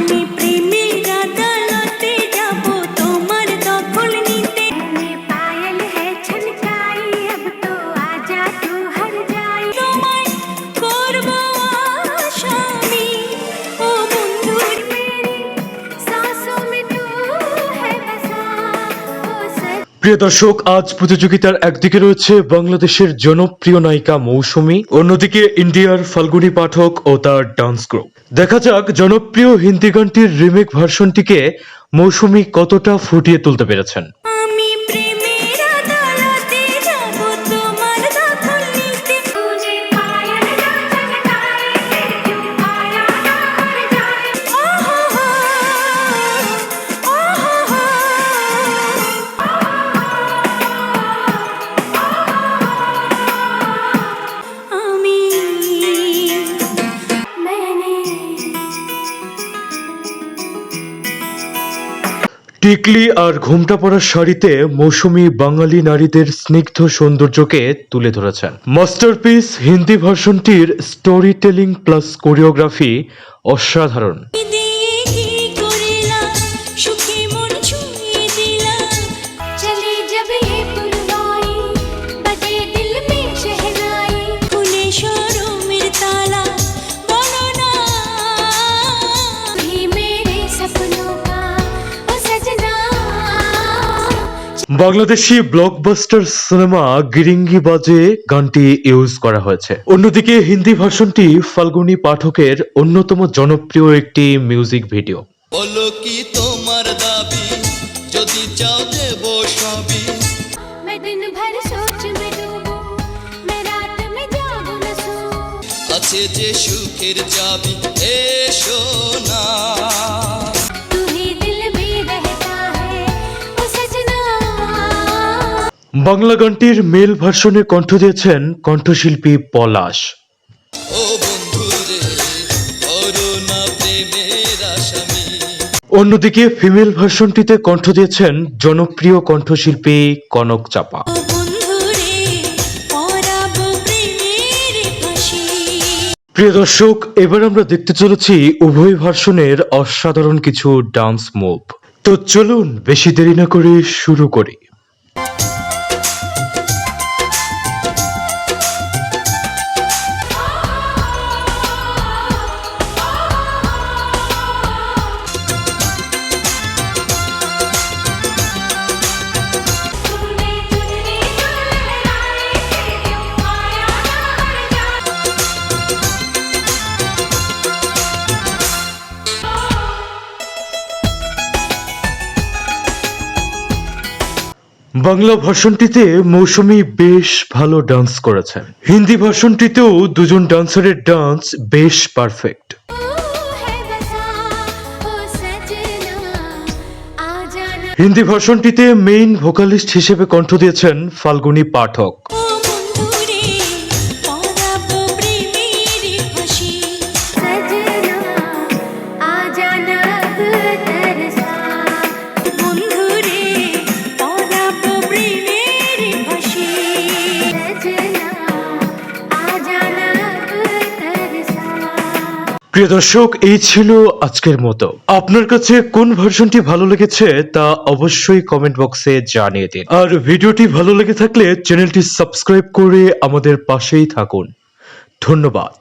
me. প্রিয় দর্শক, আজ প্রতিযোগিতার একদিকে রয়েছে বাংলাদেশের জনপ্রিয় নায়িকা মৌসুমী, অন্যদিকে ইন্ডিয়ার ফাল্গুনি পাঠক ও তার ডান্স গ্রুপ। দেখা যাক জনপ্রিয় হিন্দি গানটির রিমেক ভার্সনটিকে মৌসুমী কতটা ফুটিয়ে তুলতে পেরেছেন। টিকলি আর ঘুমটা পড়ার শাড়িতে মৌসুমি বাঙালি নারীদের স্নিগ্ধ সৌন্দর্যকে তুলে ধরেছেন। মাস্টারপিস হিন্দি ভার্সনটির স্টোরি টেলিং প্লাস কোরিওগ্রাফি অসাধারণ বাংলাদেশি ব্লকবাস্টার সিনেমা গিরিঙ্গি বাজে গানটি ইউজ করা হয়েছে অন্যদিকে হিন্দি ভার্সনটি ফাল্গুনী পাঠকের অন্যতম জনপ্রিয় একটি মিউজিক ভিডিও বলো কি তোমার দাবি যদি চাও দেব সবই मैं दिन भर सोच में डूबूं मैं रात में जागूं न सोऊं আছে যে সুখের চাবি এসো না বাংলা গানটির মেল ভার্সনে কণ্ঠ দিয়েছেন কণ্ঠশিল্পী পলাশ। অন্যদিকে ফিমেল ভার্সনটিতে কণ্ঠ দিয়েছেন জনপ্রিয় কণ্ঠশিল্পী কনক চাপা। প্রিয় দর্শক এবার আমরা দেখতে চলেছি উভয় ভার্সনের অসাধারণ কিছু ডান্স মুভ। তো চলুন বেশি দেরি না করে শুরু করি। বাংলা ভাষণটিতে মৌসুমী বেশ ভালো ডান্স করেছেন হিন্দি ভাষণটিতেও দুজন ডান্সারের ডান্স বেশ পারফেক্ট হিন্দি ভাষণটিতে মেইন ভোকালিস্ট হিসেবে কণ্ঠ দিয়েছেন ফাল্গুনী পাঠক। প্রিয় দর্শক, এই ছিল আজকের মতো। আপনার কাছে কোন ভার্সনটি ভালো লেগেছে তা অবশ্যই কমেন্ট বক্সে জানিয়ে দিন। আর ভিডিওটি ভালো লেগে থাকলে চ্যানেলটি সাবস্ক্রাইব করে আমাদের পাশেই থাকুন। ধন্যবাদ।